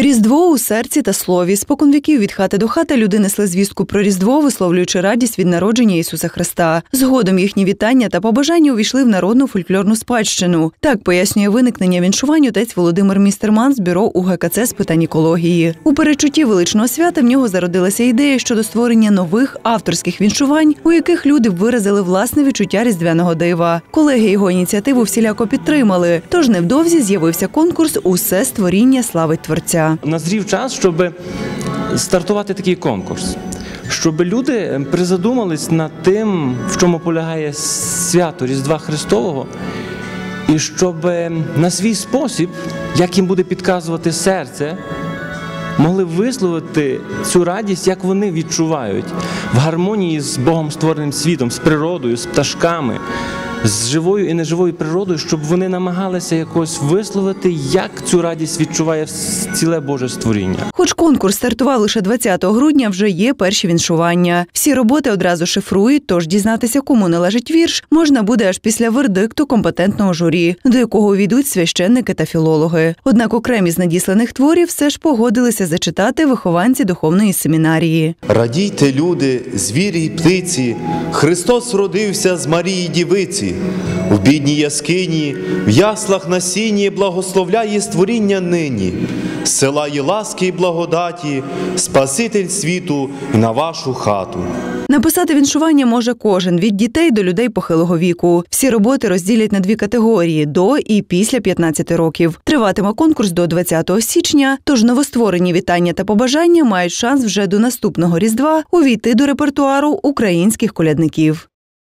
Різдво у серці та слові. Споконвіків від хати до хати люди несли звістку про Різдво, висловлюючи радість від народження Ісуса Христа. Згодом їхні вітання та побажання увійшли в народну фольклорну спадщину. Так пояснює виникнення віншувань отець Володимир Містерман з бюро УГКЦ з питань екології. У перечутті величного свята в нього зародилася ідея щодо створення нових авторських віншувань, у яких люди виразили власне відчуття різдвяного дива. Колеги його ініціативу всіляко підтримали. Тож невдовзі з'явився конкурс Усе створіння славить творця. Назрів час, щоб стартувати такий конкурс. Щоб люди призадумались над тим, в чому полягає свято Різдва Христового, і щоб на свій спосіб, як їм буде підказувати серце, могли висловити цю радість, як вони відчувають в гармонії з Богом створеним світом, з природою, з пташками. З живою і неживою природою, щоб вони намагалися якось висловити, як цю радість відчуває ціле Боже створіння. Хоч конкурс стартував лише 20 грудня, вже є перші віншування. Всі роботи одразу шифрують, тож дізнатися, кому належить вірш, можна буде аж після вердикту компетентного журі, до якого увійдуть священники та філологи. Однак окремі з надісланих творів все ж погодилися зачитати вихованці духовної семінарії. Радійте, люди, звірі й птиці, Христос родився з Марії Дівиці. У бідній яскині, в яслах на сіні благословляє створіння нині, села є ласки й благодаті, Спаситель світу на вашу хату. Написати віншування може кожен від дітей до людей похилого віку. Всі роботи розділять на дві категорії до і після 15 років. Триватиме конкурс до 20 січня. Тож новостворені вітання та побажання мають шанс вже до наступного різдва увійти до репертуару українських колядників.